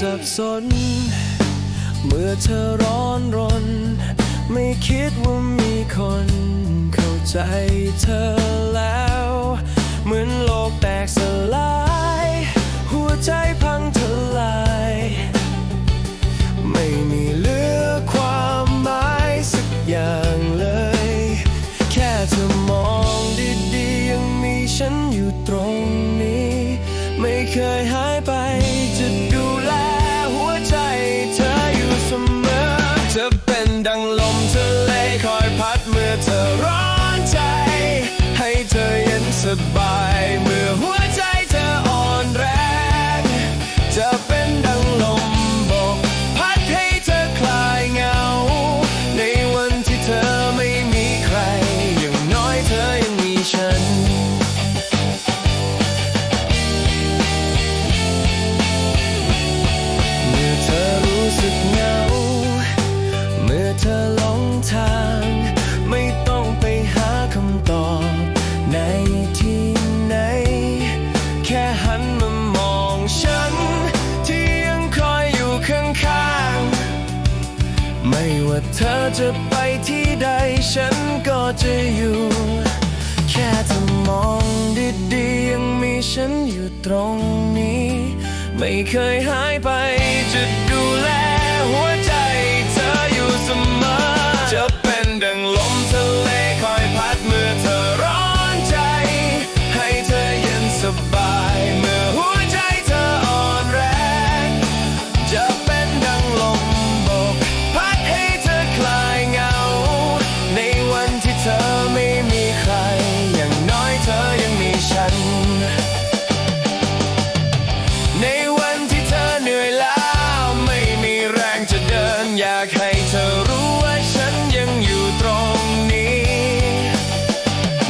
สับสน เมื่อเธอร้อนรน ไม่คิดว่ามีคนเข้าใจเธอแล้ว เหมือนโลกแตกสลาย หัวใจพังทลาย ไม่มีเหลือความหมายสักอย่างเลย แค่เธอมองดีๆยังมีฉันอยู่ตรงนี้ ไม่เคยหาางไม่ว่าเธอจะไปที่ใดฉันก็จะอยู่ แค่เธอมองดีๆยังมีฉันอยู่ตรงนี้ ไม่เคยหายไป อยากให้เธอรู้ว่าฉันยังอยู่ตรงนี้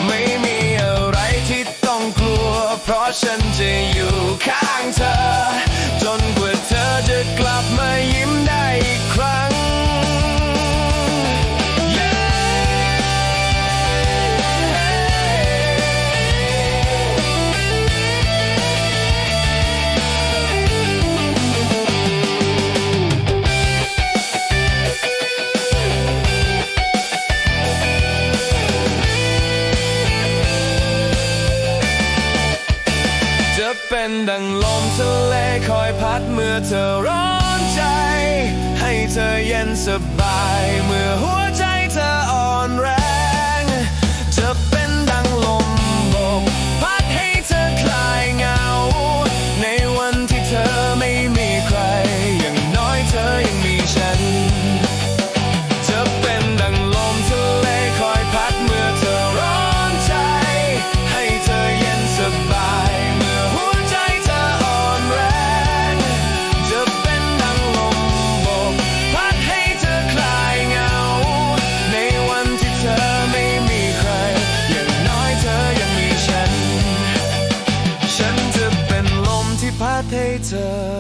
ไม่มีอะไรที่ต้องกลัว เพราะฉันจะอยู่ข้างเธอ จนกว่าเธอจะกลับมายิ้มได้อีกครั้ง เป็นดังลมทะเลคอยพัดเมื่อเธอร้อนใจ ให้เธอเย็นสบาย เมื่อหัวใจเธออ่อนแรง later.